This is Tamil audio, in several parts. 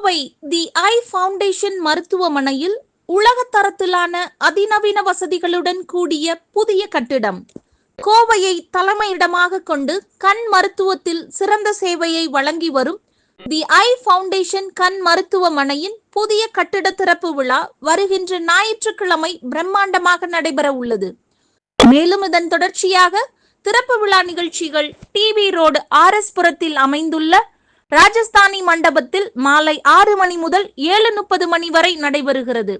கோவை தி ஐ ஃபவுண்டேஷன் மருத்துவமனையில் உலகத்தரத்திலான அதிநவீன வசதிகளுடன் கூடிய புதிய கட்டிடம். கோவையை தலைமையிடமாக கொண்டு கண் மருத்துவத்தில் சிறந்த சேவையை வழங்கி வரும் தி ஐ ஃபவுண்டேஷன் கண் மருத்துவமனையின் புதிய கட்டிட திறப்பு விழா வருகின்ற ஞாயிற்றுக்கிழமை பிரம்மாண்டமாக நடைபெற உள்ளது. மேலும் இதன் தொடர்ச்சியாக திறப்பு விழா நிகழ்ச்சிகள் டிவி ரோடு ஆர் எஸ் புரத்தில் அமைந்துள்ள ராஜஸ்தானி மண்டபத்தில் மாலை ஆறு மணி முதல் ஏழு முப்பது மணி வரை நடைபெறுகிறது.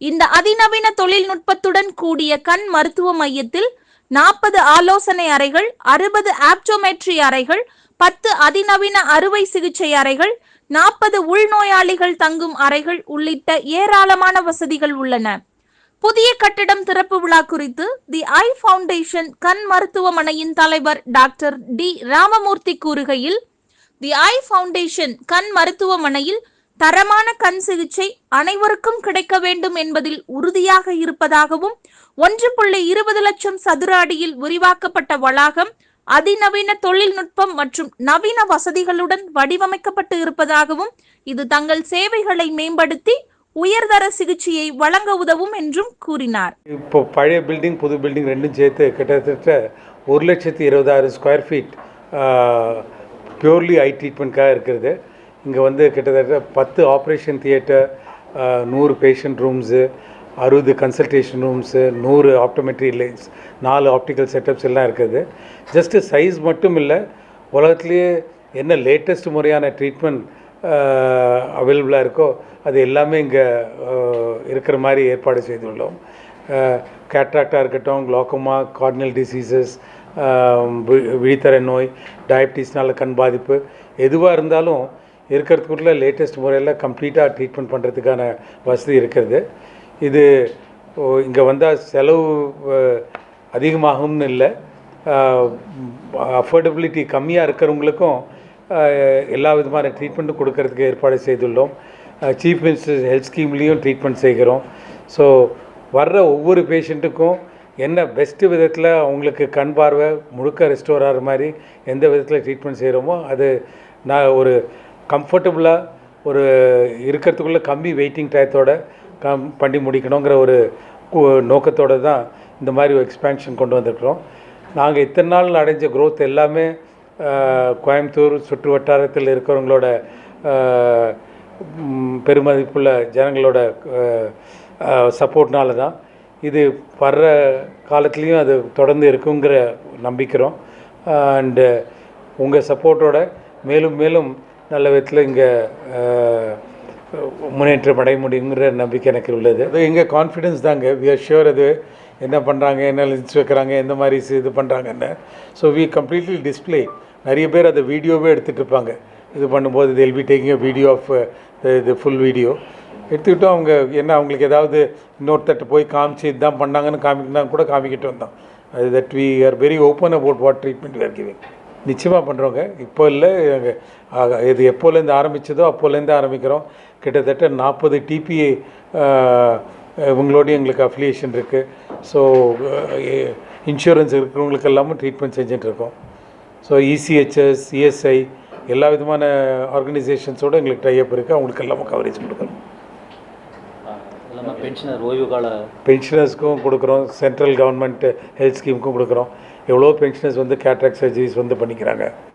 இந்த அதிநவீன தொழில்நுட்பத்துடன் கூடிய கண் மருத்துவ மையத்தில் நாற்பது ஆலோசனை அறைகள் அறுபது ஆப்டோமெட்ரி அறைகள் பத்து அதிநவீன அறுவை சிகிச்சை அறைகள் நாற்பது உள்நோயாளிகள் தங்கும் அறைகள் உள்ளிட்ட ஏராளமான வசதிகள் உள்ளன. புதிய கட்டிடம் திறப்பு விழா குறித்து தி ஐ ஃபவுண்டேஷன் கண் மருத்துவமனையின் தலைவர் டாக்டர் டி ராமமூர்த்தி கூறுகையில் தி ஐ ஃபவுண்டேஷன் கண் மருத்துவமனையில் தரமான கண் சிகிச்சை அனைவருக்கும் கிடைக்க வேண்டும் என்பதில் உறுதியாக இருப்பதாகவும் ஒன்று புள்ளி இருபது லட்சம் சதுர அடியில் விரிவாக்கப்பட்ட வளாகம் அதிநவீன தொழில்நுட்பம் மற்றும் நவீன வசதிகளுடன் வடிவமைக்கப்பட்டு இருப்பதாகவும் இது தங்கள் சேவைகளை மேம்படுத்தி உயர்தர சிகிச்சையை வழங்க உதவும் என்றும் கூறினார். இப்போ பழைய பில்டிங் புது பில்டிங் ரெண்டும் சேர்த்து கிட்டத்தட்ட ஒரு லட்சத்தி இருபதாயிரம் ஸ்கொயர் ஃபீட் ப்யூர்லி ஐ ட்ரீட்மெண்ட்காக இருக்கிறது. இங்கே வந்து கிட்டத்தட்ட பத்து ஆப்ரேஷன் தியேட்டர் நூறு பேஷண்ட் ரூம்ஸு அறுபது கன்சல்டேஷன் ரூம்ஸு நூறு ஆப்டோமெட்ரி லைன்ஸ் நாலு ஆப்டிக்கல் செட்டப்ஸ் எல்லாம் இருக்குது. ஜஸ்ட்டு சைஸ் மட்டும் இல்லை உலகத்துலேயே என்ன லேட்டஸ்ட் முறையான ட்ரீட்மெண்ட் அவைலபிளாக இருக்கோ அது எல்லாமே இங்கே இருக்கிற மாதிரி ஏற்பாடு செய்துள்ளோம். கேட்ராக்டாக இருக்கட்டும் குளோக்கோமா கார்டினல் டிசீசஸ் விழித்தர நோய் டயபிட்டிஸ்னால கண் பாதிப்பு எதுவாக இருந்தாலும் இருக்கிறதுக்குள்ள லேட்டஸ்ட் முறையில் கம்ப்ளீட்டாக ட்ரீட்மெண்ட் பண்ணுறதுக்கான வசதி இருக்கிறது. இது இங்கே வந்தால் செலவு அதிகமாகும்னு இல்லை. அஃபோர்டபிலிட்டி கம்மியாக இருக்கிறவங்களுக்கும் எல்லா விதமான ட்ரீட்மெண்ட்டும் கொடுக்கறதுக்கு ஏற்பாடு செய்துள்ளோம். சீஃப் மினிஸ்டர் ஹெல்த் ஸ்கீம்லேயும் ட்ரீட்மெண்ட் செய்கிறோம். ஸோ வர்ற ஒவ்வொரு பேஷண்ட்டுக்கும் என்ன பெஸ்ட்டு விதத்தில் அவங்களுக்கு கண் பார்வை முழுக்க ரெஸ்டோர் ஆகிற மாதிரி எந்த விதத்தில் ட்ரீட்மெண்ட் செய்கிறோமோ அது நான் ஒரு கம்ஃபர்டபுளாக ஒரு இருக்கிறதுக்குள்ளே கம்மி வெயிட்டிங் டயத்தோட கம் பண்ணி முடிக்கணுங்கிற ஒரு நோக்கத்தோடு தான் இந்த மாதிரி ஒரு எக்ஸ்பேன்ஷன் கொண்டு வந்திருக்கிறோம். நாங்கள் இத்தனை நாள் அடைஞ்ச க்ரோத் எல்லாமே கோயம்புத்தூர் சுற்று வட்டாரத்தில் இருக்கிறவங்களோட பெருமதிப்புள்ள ஜனங்களோட சப்போர்ட்னால தான். இது வர்ற காலத்துலேயும் அது தொடர்ந்து இருக்குங்கிற நம்பிக்கிறோம். அண்டு உங்கள் சப்போர்ட்டோட மேலும் மேலும் நல்ல விதத்தில் இங்கே முன்னேற்றம் அடைய முடியுங்கிற நம்பிக்கை எனக்கு உள்ளது. அது எங்கள் கான்ஃபிடென்ஸ் தாங்க. வி ஆர் ஷியோர் அது என்ன பண்ணுறாங்க என்ன லிஸ்ட் வைக்கிறாங்க எந்த மாதிரி இது பண்ணுறாங்கன்னு ஸோ வி கம்ப்ளீட்லி டிஸ்ப்ளே நிறைய பேர் அதை வீடியோவே எடுத்துகிட்டு இருப்பாங்க. இது பண்ணும்போது they'll be taking a video of இது ஃபுல் வீடியோ எடுத்துக்கிட்டு அவங்க என்ன அவங்களுக்கு ஏதாவது இன்னொருத்தட்ட போய் காமிச்சு இதுதான் பண்ணாங்கன்னு காமிக்கணும் கூட காமிக்கிட்டு வந்தோம் அது that we are very open about what treatment we are நிச்சயமாக பண்ணுறோங்க இப்போ இல்லை இது எப்போலேருந்து ஆரம்பிச்சதோ அப்போலேருந்து ஆரம்பிக்கிறோம். கிட்டத்தட்ட நாற்பது டிபிஏ இவங்களோடய எங்களுக்கு அஃபிலியேஷன் இருக்குது ஸோ இன்சூரன்ஸ் இருக்கிறவங்களுக்கு எல்லாமும் ட்ரீட்மெண்ட் செஞ்சிட்ருக்கோம் ஸோ இசிஹெச்எஸ் இஎஸ்ஐ எல்லா விதமான ஆர்கனைசேஷன்ஸோடு எங்களுக்கு டைப் இருக்குது அவங்களுக்கு எல்லாமே கவரேஜ் கொடுக்குறோம். பென்ஷனர் ஓய்வு கால பென்ஷனர்ஸ்க்கும் கொடுக்குறோம். சென்ட்ரல் கவர்மெண்ட் ஹெல்த் ஸ்கீமுக்கும் கொடுக்குறோம். எவ்வளோ பென்ஷனர்ஸ் வந்து கேட்ராக்ட் சர்ஜரிஸ் வந்து பண்ணிக்கிறாங்க?